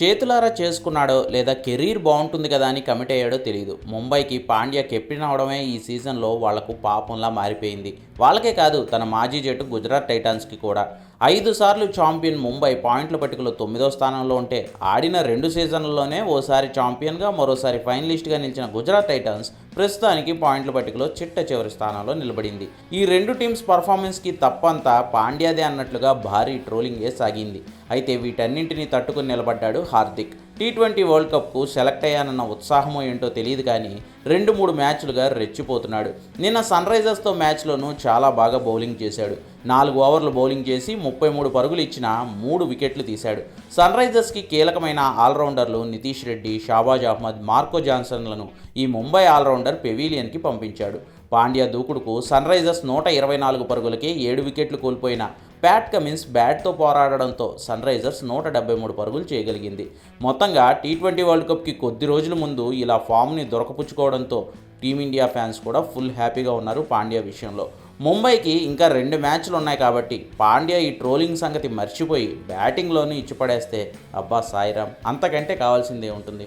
చేతులారా చేసుకున్నాడో లేదా కెరీర్ బాగుంటుంది కదా అని కమిట్ అయ్యాడో తెలియదు ముంబైకి పాండ్యా కెప్టెన్ అవడమే ఈ సీజన్లో వాళ్ళకు పాపంలా మారిపోయింది. వాళ్ళకే కాదు తన మాజీ జట్టు గుజరాత్ టైటాన్స్కి కూడా. ఐదు సార్లు ఛాంపియన్ ముంబై పాయింట్ల పట్టికలో తొమ్మిదో స్థానంలో ఉంటే ఆడిన రెండు సీజన్లలోనే ఓసారి ఛాంపియన్గా మరోసారి ఫైనలిస్ట్గా నిలిచిన గుజరాత్ టైటాన్స్ ప్రస్తుతానికి పాయింట్ల పట్టికలో చిట్ట చివరి స్థానంలో నిలబడింది. ఈ రెండు టీమ్స్ పర్ఫార్మెన్స్కి తప్పంతా పాండ్యాదే అన్నట్లుగా భారీ ట్రోలింగే సాగింది. అయితే వీటన్నింటినీ తట్టుకుని నిలబడ్డాడు హార్దిక్. టీ ట్వంటీ వరల్డ్ కప్కు సెలెక్ట్ అయ్యానన్న ఉత్సాహమో ఏంటో తెలియదు కానీ రెండు మూడు మ్యాచ్లుగా రెచ్చిపోతున్నాడు. నిన్న సన్ రైజర్స్తో మ్యాచ్లోనూ చాలా బాగా బౌలింగ్ చేశాడు. నాలుగు ఓవర్లు బౌలింగ్ చేసి ముప్పై మూడు పరుగులు ఇచ్చిన మూడు వికెట్లు తీశాడు. సన్ రైజర్స్కి కీలకమైన ఆల్రౌండర్లు నితీష్ రెడ్డి షాబాజ్ అహ్మద్ మార్కో జాన్సన్లను ఈ ముంబై ఆల్రౌండర్ పెవీలియన్కి పంపించాడు. పాండ్యా దూకుడుకు సన్ రైజర్స్ నూట ఇరవై నాలుగు పరుగులకే ఏడు వికెట్లు కోల్పోయిన ప్యాట్ కమిన్స్ బ్యాట్తో పోరాడడంతో సన్ రైజర్స్ నూట డెబ్బై మూడు పరుగులు చేయగలిగింది. మొత్తంగా టీ ట్వంటీ వరల్డ్ కప్కి కొద్ది రోజుల ముందు ఇలా ఫామ్ని దొరకపుచ్చుకోవడంతో టీమిండియా ఫ్యాన్స్ కూడా ఫుల్ హ్యాపీగా ఉన్నారు పాండ్యా విషయంలో. ముంబైకి ఇంకా రెండు మ్యాచ్లు ఉన్నాయి కాబట్టి పాండ్యా ఈ ట్రోలింగ్ సంగతి మర్చిపోయి బ్యాటింగ్లోనూ ఇచ్చిపడేస్తే అబ్బా సాయిరామ్ అంతకంటే కావాల్సిందే ఉంటుంది.